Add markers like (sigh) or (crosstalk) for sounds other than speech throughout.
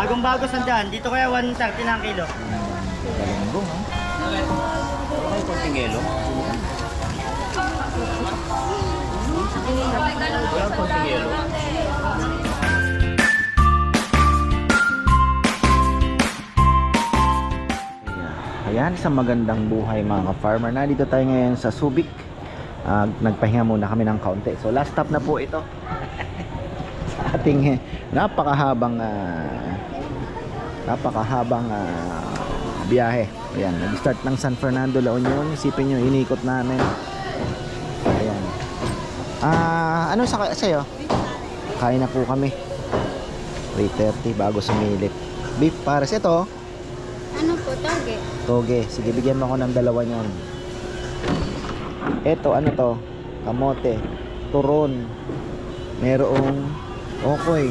Bagong bago sandaan. Dito kaya 130 na ang kilo. Galunggong, ha? Ay, konting yelo. Wala konting yelo. Ayan, sa magandang buhay mga ka-farmer. Nandito tayo ngayon sa Subic. Ah, nagpahinga muna kami ng kaunti. So last stop na po ito. (laughs) sa ating eh, napakahabang ah, napakahabang ah, biyahe. Ayan, nag-start ng San Fernando, La Union. Isipin nyo, inikot namin. Ayan. Ah, ano sa sa'yo? Kain na po kami. 3.30 bago sumilip. Beef pares. Ito, Ano po, toge? toge. Sige, bigyan mo ako ng dalawa niyan. Ito, ano to? Kamote. Turon. Merong okoy.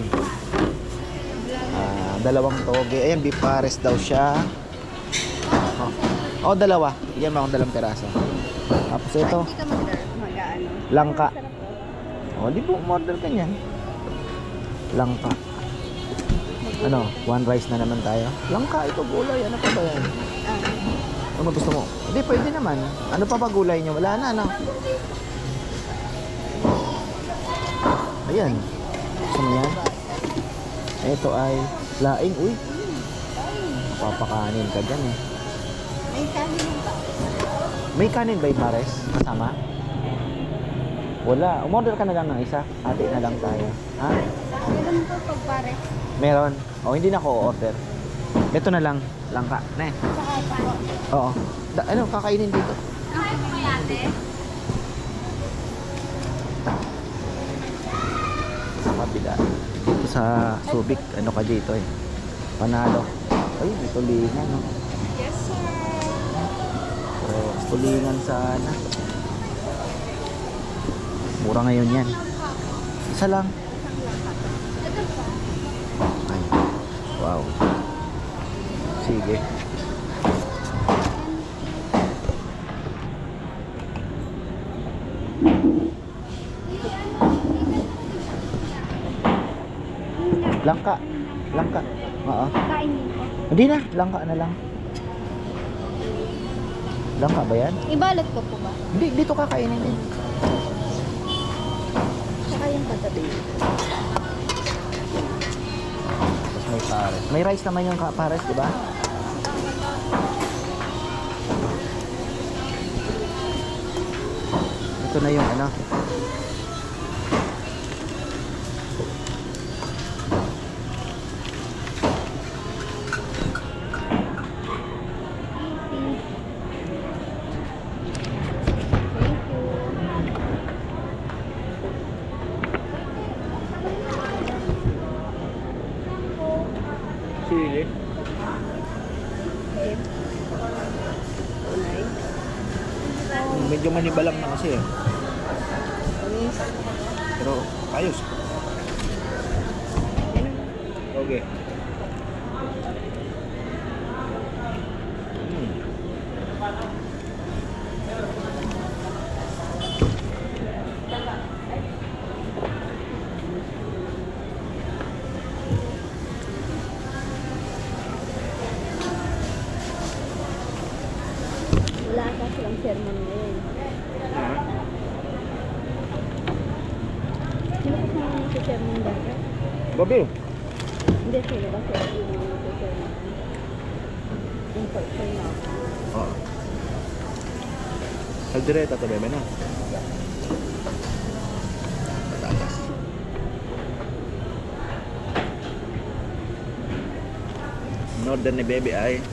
Ah, dalawang toge. Ayan, beef pares daw siya. Oh, oh dalawa. Bigyan mo akong dalawang peraso. Tapos ito, Hindi ka mag-ano. langka. Oh, di po, order ka niyan. Langka. Ano, one rice na naman tayo. Langka, ito gulay. Ano pa ba yan? Ah, Ano gusto mo? Hindi, pwede naman. Ano pa ba gulay niyo? Wala na, ano? Ayan. Gusto mo yan? Ito ay laing. Uy. Papakanin ka dyan eh. may kanin pa. May kanin ba yung pares? Kasama? Wala. Umorder ka na lang ng isa. Ate na lang tayo. Ha? Ganun po pag pare. Meron. O, hindi na ako order. Ito na lang. Langka. Ne. Oo. Da, ano, kakainin dito. Ang chocolate. sa kabila dito sa Subic ano ka dito eh. Panalo. Ay may tulingan no? Yes, sir. so, tulingan sana. Mura ngayon yan. Isa lang. Ay wow. Sige langka langka oo Kain dito. hindi na langka na lang langka ba yan? Ibalot ko po ba? Hindi, dito kakainin din. Saka yung patabi. Tapos may pares. May rice naman yung pares, di ba? Ito na yung ano. Sili. Medyo manibalang na kasi eh. Pero ayos. Okay. Sino sa mga sa sermon dati? Babil. Hindi sila ba sila yung mga sa sermon? Import sa'yo na. Patatas. Order ni bebe ay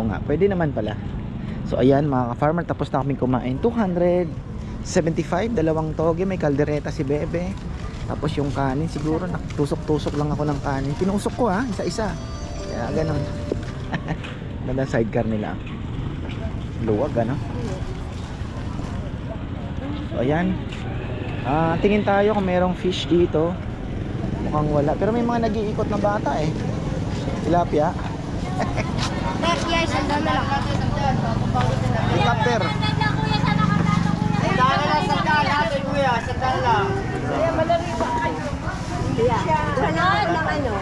Oo nga, pwede naman pala. So ayan mga ka-farmer, tapos na kami kumain. 275, dalawang toge, may kaldereta si Bebe. Tapos yung kanin, siguro tusok-tusok lang ako ng kanin. Pinusok ko ha, isa-isa. Kaya ganun. (laughs) Ganda sidecar nila. Luwag ano. So ayan. Ah, tingin tayo kung merong fish dito. Mukhang wala. Pero may mga nag-iikot na bata eh. Tilapia. (laughs) Ang dami lang. Helicopter. Sandaan lang, sandaan natin kuya. Sandaan lang. Kaya, wala ng ano.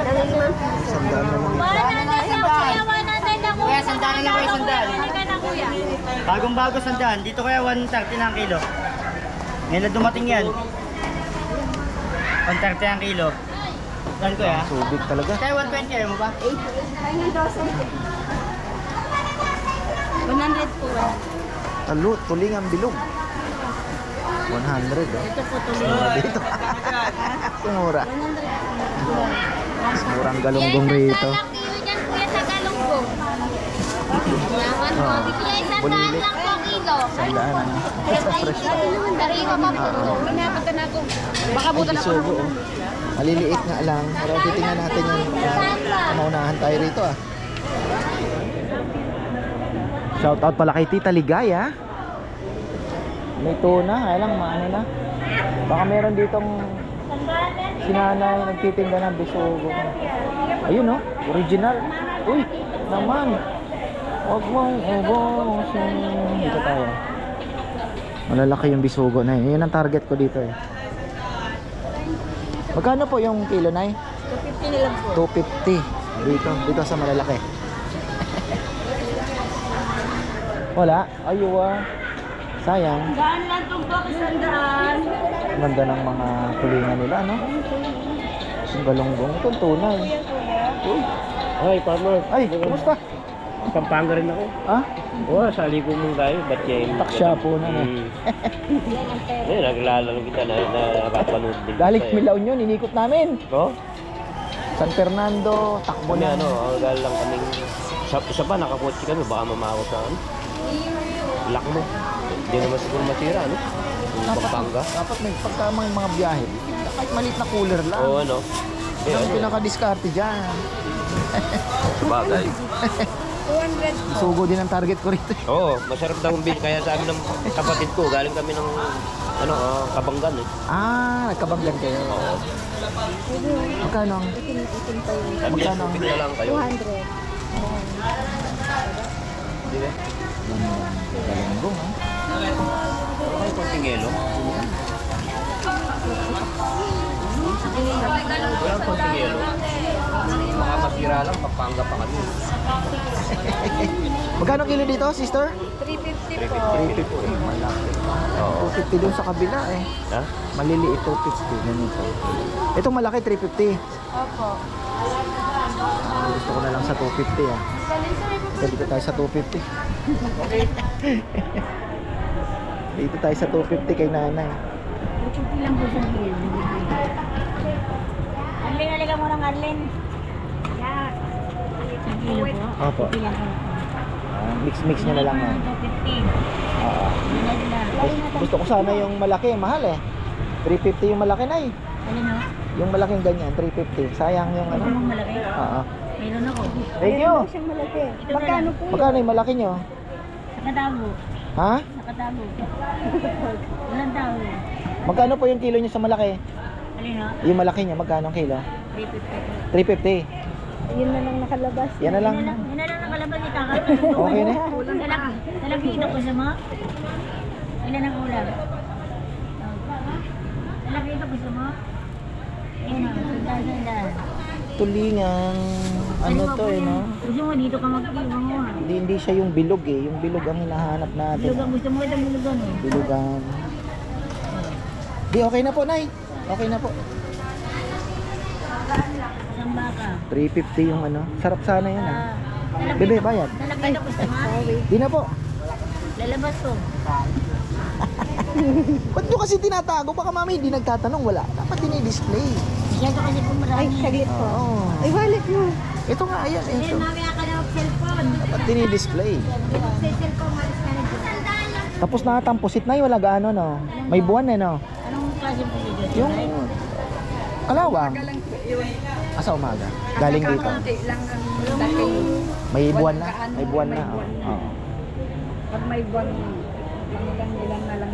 Ng limang piso. Sandaan na lang. Kuya, sandaan na lang kuya, sandaan. Bagong bago sandaan. Dito kaya 130 na ang kilo. Ngayon na dumating yan. 130 ang kilo. Saan kuya? Subic talaga. Kaya 120 ayaw mo ba? Ay, ng 12. 100 po. Talo, tuling ang bilog. 100 oh. Ito po tuloy. Mura dito. (laughs) Mura. Mas murang galunggong rito. Bulilit. Sandaan. Fresh pa. Baka Ay, bisugo oh. Maliliit nga lang. Pero titingnan natin yung uh, maunahan tayo rito ah. Shout out pala kay Tita Ligaya. May tuna, kaya lang maano na. Baka meron ditong sinanay nagtitinda ng bisugo. Ayun oh, original. Uy, naman. Huwag mong ubusin. Dito tayo. Malalaki yung bisugo na yun. Yun ang target ko dito eh. Magkano po yung kilo na 250 na lang po. 250 dito dito sa malalaki wala ayuwa sayang Daan lang itong po kasandaan. ganda ng mga tulingan nila no yung galunggong itong tunay uy Ay, farmer. ay kumusta Pampanga rin ako. ah Oo, oh, sali ko mong tayo. Ba't yan? taksya po na no Hmm. Eh, naglalaro kita na, na nakapanood din. galing eh. Milaon yun inikot namin No? San Fernando takbo na ano, ang galing lang kaming... Sa, isa pa, nakakotse kami. Baka mamako sa ano. Lock mo. Hindi naman siguro masira, ano? Yung Pampanga. dapat may pagka mga, mga biyahe kahit maliit na cooler lang Oo, ano? Eh, ang ano? pinaka-discarte dyan Sabagay. (laughs) sugo din ang target ko rito Oo, masarap daw ang. Kaya sa amin ng kapatid ko, galing kami ng ano, ah, Kabanggan eh. ah nagkabanggan kayo Oo. magkano ang Sabi niya, Magkano ang- stupid na lang kayo. 200. Di ba? Galunggong ha Ay, konting yelo. Wala konting yelo. Mga masira lang, Pampanga pa kami. Magkano kilo dito, sister? 350 po. 350. Malaki. Oo. 250 dun sa kabila eh. Ha? Maliliit 250. Ganito. Itong malaki 350. Opo. Ah, gusto ko na lang sa 250 ah. (laughs) Dito tayo sa 250. dito tayo sa 250 kay nanay. Ilang po hill. Arlene, halika mo ng Arlene. Yeah. Opo. Ah, mix-mix nyo na lang ah. 250. Oo. Ilan na? Gusto, ko sana yung malaki, mahal eh. 350 yung malaki na eh. Alin o? Yung malaking ganyan, 350. Sayang yung ano. mong malaki. Oo. Mayroon ako. Thank you. siyang malaki. Magkano po? Magkano yung malaki nyo? Nakatago. Ha? Nakatago. (laughs) Walang tao. Magkano po yung kilo nyo sa malaki? Alin o? Yung malaki niya, magkano ang kilo? 350. 350. Yun na lang nakalabas. Yan na lang. Yun na lang, yun na lang nakalabas ni Taka. Okay na. Nalag, nalagito ko sa mga. Ilan ang ulam? Nalagito ko sa mga. Ayun o, sandaan sandaan. Tulingan. Ano to eh, no? Gusto mo dito ka mag-iwan mo ha. Hindi, hindi siya yung bilog eh. Yung bilog ang hinahanap natin. Bilog ang gusto mo itong bilugan eh. Bilugan. Di, okay na po, Nay. Okay na po. Isang baka. 350 yung ano. Sarap sana yun ah. Ah, Bebe, bayad. Nalagito ko sa mga. Di na po. Lalabas ko. (laughs) Ba't nyo kasi tinatago? Baka mami hindi nagtatanong. Wala. Dapat dinidisplay. Masyado kasi pumarami. Ay, saglit po. Oo. Ay, wallet mo. Ito nga, ayan. Eh, Ito. mamaya ka na mag-cellphone. Dapat dinidisplay. Sa cellphone, malis ka na. Tapos nakatampusit na wala gaano no. May buwan eh no. Anong klase po dito? Yung kalawang. Asa umaga. Galing dito. May buwan na. May buwan na. oh. Oo. Pag may buwan, ilan ilan na lang.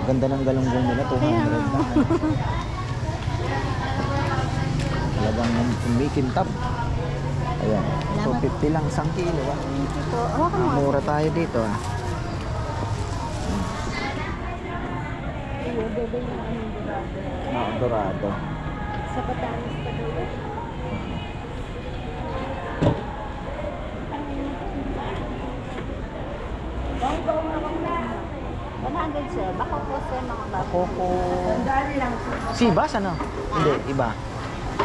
Ganda ng galunggong nila. 200 na. (laughs) Talagang kumikintab. Ayan. 250 lang, isang kilo ah. Ito, hawakan mo. Mura tayo dito ah. Ah, dorado. Sa Batanes pa daw. eh. Bang, bang, bang na. 100 sir. Baka po sir mga bako. Coco. Sibas ano? Hindi, iba.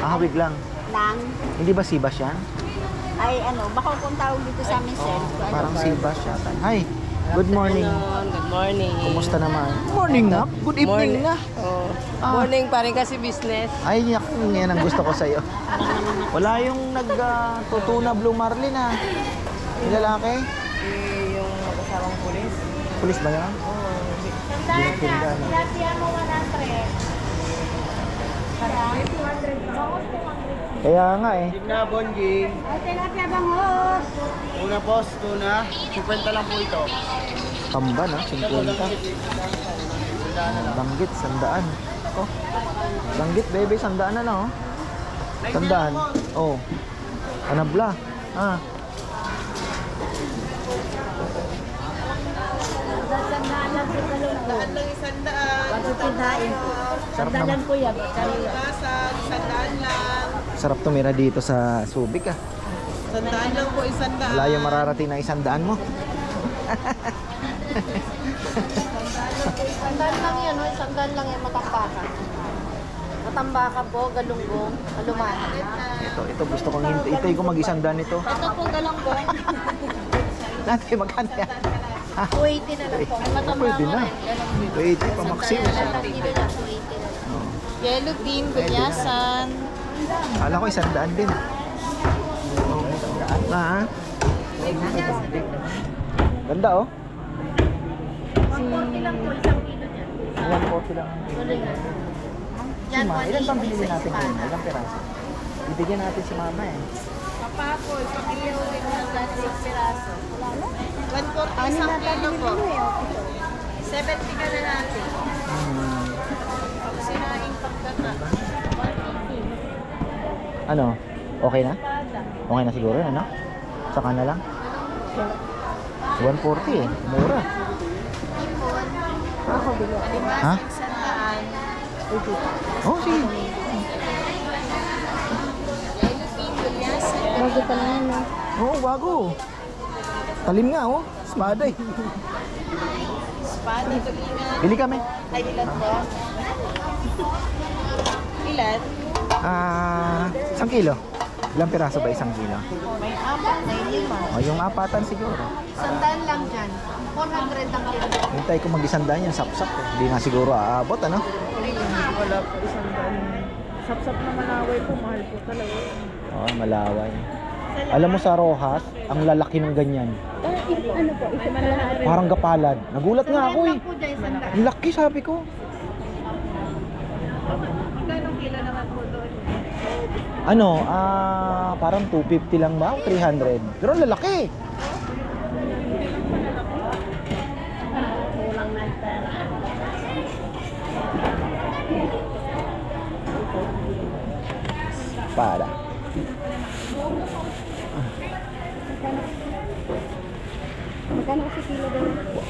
Ah, wait lang. Lang. Hindi ba sibas yan? Ay ano, baka kung tawag dito sa amin sir. Ano Parang ba? sibas yata. Hi, good morning. Good morning. Kumusta naman? Morning na? Good evening Morning. na. Oh. Ah. Morning pa rin kasi business. Ay, yak, yan ang gusto ko sa'yo. Wala yung nagtutuna Blue Marlin ah. Yung lalaki? Eh, yung mag-asawang pulis. Pulis ba yan? Sandaan na. Tilapia mo 100. Kaya nga eh. Na, Bonjing. Ay, tilapia bangos. Una boss, tuna. 50 lang po ito. Tamba na, 50. Banggit, sandaan. Oh. Banggit, baby, sandaan na lang oh. Sandaan. Oh. Anabla. Ah. Sandaan lang po po. Lang isang daan. Po. Sarap Sandalan naman. po yan. Isang daan lang. Sarap tumira dito sa Subic ah. Isang daan lang po, isang daan. Malayo mararating na isang daan mo. Sandal lang yan, no? Sandal lang yan, matambakan. Matambakan po, galunggong, alumahan. Ito, ito gusto kong hintay. Hintay ko mag-isang daan ito. Ito po galunggong, (laughs) Natin magkano yan? Ha? 280 na lang po. Ay, matambakan Pwede na. 280 pa maximum. Isang kilo na, 280 na lang. Yellow bean, gunyasan. Kala ko isang daan din. Ah, Ganda oh. 140 lang po, isang kilo niyan. 140 lang. Si Yan, Ma, ilan 180 pang binili natin ngayon? Ilang piraso? Bibigyan natin si mama eh. Papapo, isang kilo. Isang plastic piraso. Wala na. 140, Ano isang kilo po. binili, oh, ito. 70 ka na natin. Pag sinaing pagkata. Ano? Okay na? Okay na siguro ano? Saka na lang? 140 eh. Mura. Ako, bilo. Ha? Daan. Oh, sige. Yellow bean, gunyasan. Bago pa lang yan, no? Oo, oh, bago. Talim nga oh. Espada eh. Espada, tulingan. Bili kami. Ay, ilan po? Ilan? Ah, isang kilo. Ilang piraso ba isang kilo? May apat, may lima. O, yung apatan siguro. Sandaan lang dyan. 400 ang kilo. Hintay ko mag-isandaan yan, sapsap. Eh. Hindi nga siguro aabot, ano? Wala po isang daan. Sapsap na malaway po, mahal po talaga. Oo, malaway. Alam mo sa Rojas, ang lalaki ng ganyan. ano po? Isa lang. Parang gapalad. Nagulat nga ako eh. Ang laki sabi ko. Magkano kilo naman po doon? Ano, ah, parang 250 lang ba? O 300. Pero lalaki.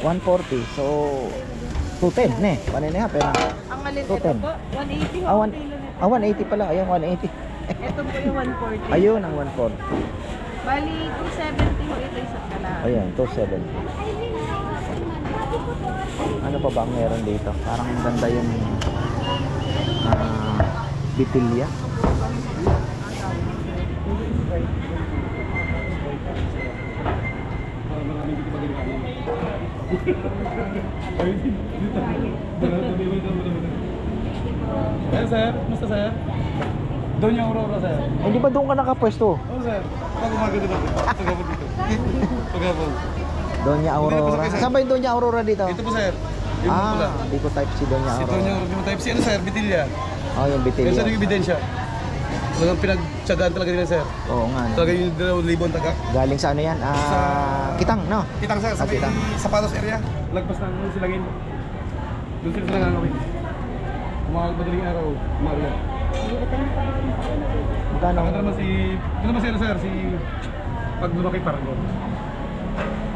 140. So, 210 ne. Paano na pero Ang maliit ito po, 180 ah, ho one, ah, 180 pala. Ayun, 180. Ito po yung 140. Ayun ang 140. Bali, 270 ho ito isang kalahati. Ayun, 270. Ano pa ba ang meron dito? Parang ang ganda yung ah, bitilya. Ayan sir, kumusta sir? Doon yung Aurora sir. Eh, di ba doon ka nakapwesto? Oo sir, pag umaga dito. Pagapon dito. Pagapon. Doña Aurora. Saan ba yung Doña Aurora dito? Ito po sir. Yung. Ah, di ko type si Doña Si Doon Aurora. yung yung type C ano sir, Bitilya. Oh, yung Yan sir yung bitilya. ebidensya. Talagang pinagtsagaan talaga nila sir. Oo nga. Talaga yung dalawang libon taga. Galing sa ano yan? Ah, Sa- Kitang, no? Kitang sir, sa Ah, may Kitang. sapatos area. Lagpas ng silangin. Doon sila sila ngangawin. Mga madaling araw, umaga. Ba? Magkano? Ako naman si, ito naman si ano sir, si pag lumaki parang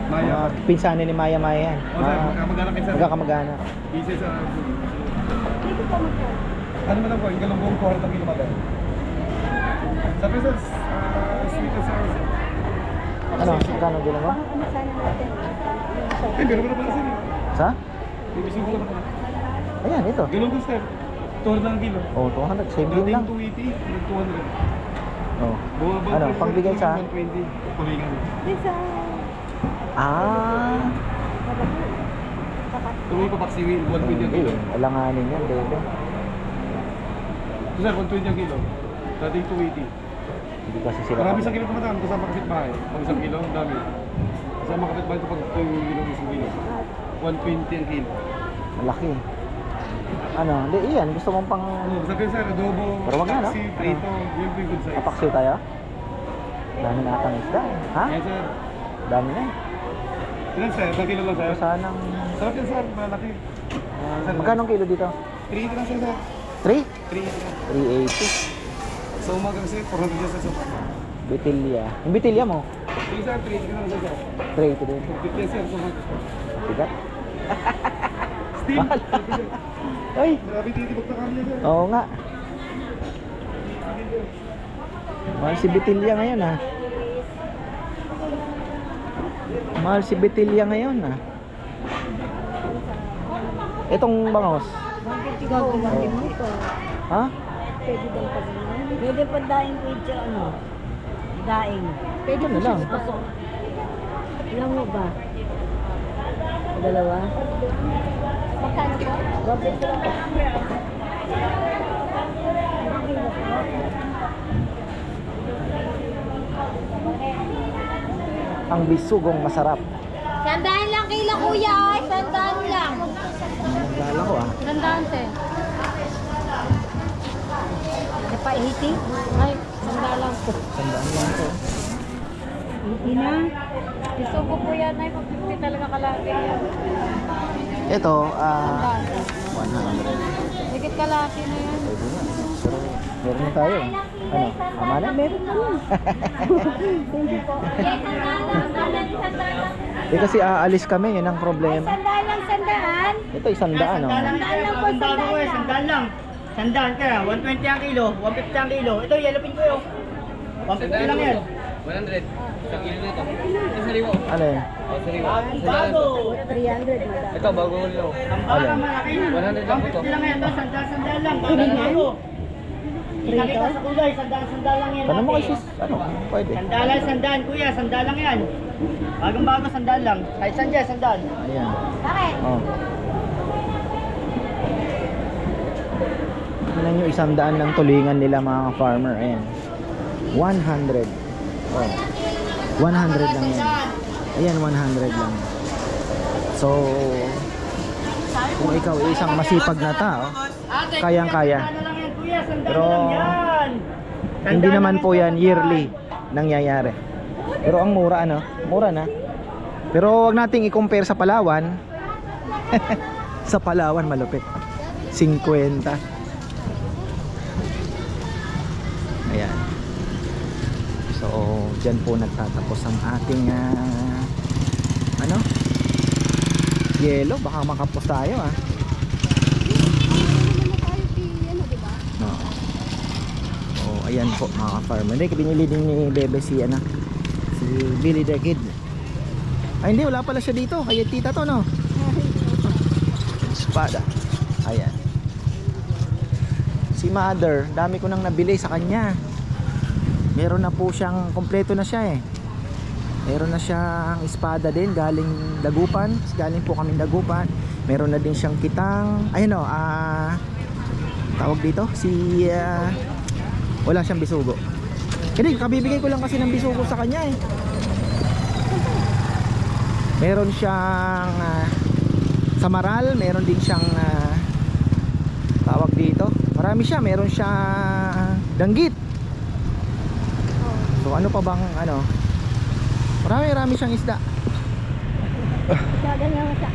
Maya. Mga pinsanin ni Maya Maya yan. O sir, magkamag-anak kayo sir. Magkakamag-anak. Isa sa... Dito pa magkano? Ano man po, yung galong buong 40 kilo mata. Sabi sir, ah, sweet and sour. Ano? Magkano bilang mo? Ano sana natin? Sa- Eh, meron ko na pala eh. Sa? Ibising ko na pala. Ayan, ito. Galong ko sir. 200 lang ang kilo. Oh, 200. Same din lang. Dating 280, nag 200. Oh. Bumaba Ano, pa rin, pangbigay sa? 120. Kulingan. Dito sa... Ah. Tuloy pa paksiwin, 120 ang kilo. Alanganin yan, bebe. Sir, 120 ang kilo. Dating 280. Hindi kasi sila. Marami isang kilo tumataan, kasama kapit bahay. Pag isang kilo, ang dami. Kasama kapit bahay kapag 2 kilo isang kilo. 120 ang kilo. Malaki. Ano? Hindi, iyan. Gusto mong pang... Ano, sabi sir, adobo, Pero wag na, no? taxi, prito, po yung good size. Kapaksiw tayo? Dami na atang isda. eh. Ha? Yes sir. Dami na. eh. Ilan sir? Ilang kilo lang sir? Ito sanang... Sarap yan sir, malaki. Uh, magkano ang kilo dito? 380 lang sir sir. 3? 380 lang. 380. Sa umaga kasi, 400 yan. So, Bitilya. Yung bitilya mo? Sige sir, 380 lang sir. 380 din. 50 yan sir, sa umaga. Bigat. Steve! Mahal. Ay, Grabe titibok na kami sir. oo nga. Mahal si Bitilya ngayon ah. Mahal si Bitilya ngayon ah. Itong bangos. Gagawin mo ito. Ha? Pwede bang pagawin? Pwede pa daing pizza ano? Daing. Pwede na lang. Ilan mo ba? Dalawa? Magkano po? Robert ko lang. Ang bisugong masarap. Sandaan lang kila kuya, ay sandaan lang. Nagdala ko ah. Sandaan te. Napaihiti? Ay, sandaan lang po. Tandaan lang to. Ihiti na. Isugo po yan ay pag 50 talaga kalate yan. Ito, ah, Sandaan. 100. Higit kalate na yan. Pwede na. Pero meron na tayo. Ano? Tama na? Meron na. (laughs) Thank you po. Eh kasi aalis kami, yun ang problema. Sandaan lang, sandaan. Ito isang daan oh. Sandaan lang eh, sandaan lang. Sandaan kaya, 120 ang kilo, 150 ang kilo. Ito, yellow pin ko yun. 150 lang yan. 100. Isang kilo nito. Ito sariwa. Ano yun? O, sariwa. Bagong bago. 300 madam. Ito, bago ulo. Ang baka malaki. 100 lang po to. 150 lang yan, sandaan lang. Bagong bago. Nakita sa kulay, sandaan lang yan. Tanong mo kay sis, ano? Pwede. Sandaan lang, sandaan, kuya, sandaan lang yan. Bagong bago, sandaan lang. Kahit saan dyan, sandaan. Ayan. Bakit? Oh. Tingnan nyo isang daan ng tulingan nila mga farmer. Ayan. 100. Oh. 100 lang yan. Ayan, 100 lang. So, kung ikaw isang masipag na tao, kayang-kaya. Pero. Hindi naman po yan yearly nangyayari. Pero ang mura ano? Mura na. Pero wag nating i-compare sa Palawan. (laughs) sa Palawan malupit. 50. Dyan po nagtatapos ang ating ah, ano? Yelo, baka makapos tayo ah. Oo. Oh, ayan po mga farmer. Hindi, binili din ni Bebe si ano, si Billy the Kid. Ay hindi, wala pala siya dito. Kaya tita to, no? Espada. Ayan. Si mother, dami ko nang nabili sa kanya. Meron na po siyang, kompleto na siya eh. Meron na siyang espada din, galing Dagupan. Galing po kami Dagupan. Meron na din siyang kitang, ayun o, ah, tawag dito, si, ah, wala siyang bisugo. Hindi, kabibigay ko lang kasi ng bisugo sa kanya eh. Meron siyang ah, samaral, meron din siyang ah, tawag dito. Marami siya, meron siyang danggit. So ano pa bang ano? Marami marami siyang isda. Gaganyan mo siya. (laughs)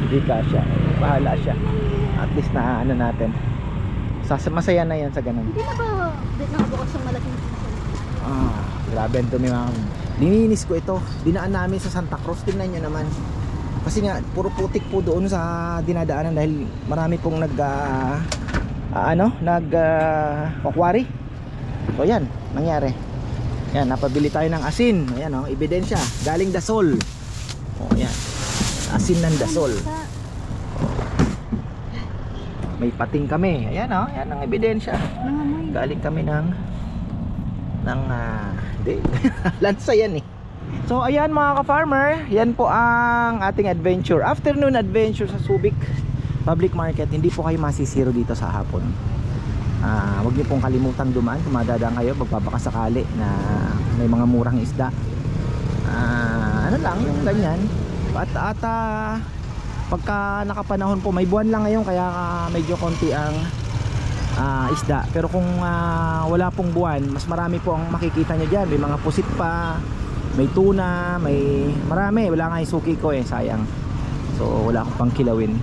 Hindi kasya. Bahala siya. At least na ano natin. Sas masaya na yan sa ganun. Hindi na ba nakabukas yung malaking? Ah, grabe ang dumi mga Lininis ko ito. Dinaan namin sa Santa Cruz. Tingnan nyo naman. Kasi nga, puro putik po doon sa dinadaanan dahil marami pong nag ah, ah, ano, nag ah, kukwari. So yan, nangyari. Yan, napabili tayo ng asin. Ayan oh, ebidensya. Galing Dasol. Oh, yan. Asin ng Dasol. May pating kami. Ayan oh, yan ang ebidensya. Galing kami ng ng hindi. (laughs) Lansa yan eh. So ayan mga ka-farmer, yan po ang ating adventure. Afternoon adventure sa Subic Public Market. Hindi po kayo masisiro dito sa hapon. Ah, wag niyo pong kalimutang dumaan kung madadaan kayo magpapakasakali na may mga murang isda. Ah, ano lang yung ganyan. At at ah, pagka nakapanahon po, may buwan lang ngayon kaya ah, medyo konti ang ah, isda. Pero kung ah, wala pong buwan, mas marami po ang makikita nyo dyan. May mga pusit pa, may tuna, may marami. Wala nga yung suki ko eh, sayang. So wala akong pang kilawin.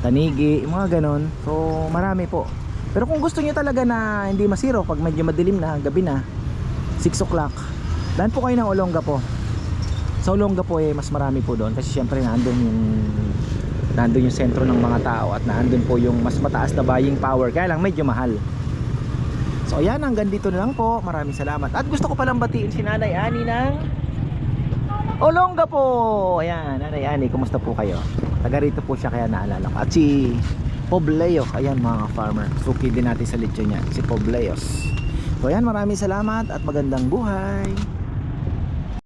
Tanigi, mga ganon. So marami po. Pero kung gusto nyo talaga na hindi masiro pag medyo madilim na, gabi na, 6 o'clock, daan po kayo ng Olonga po. Sa Olonga po eh, mas marami po doon. Kasi syempre nandun yung nandun yung sentro ng mga tao at nandun po yung mas mataas na buying power. Kaya lang medyo mahal. So ayan hanggang dito na lang po. Maraming salamat. At gusto ko palang batiin si Nanay Ani ng Olongga po ayan Nanay Ani kumusta po kayo? Taga rito po siya kaya naalala ko. At si Pobleos. Ayan mga farmer suki din natin sa lechon niya. Si Pobleos. So ayan maraming salamat at magandang buhay